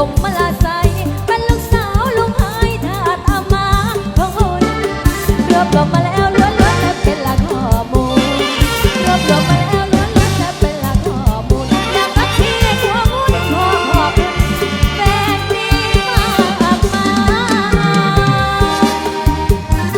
สงาามมาลา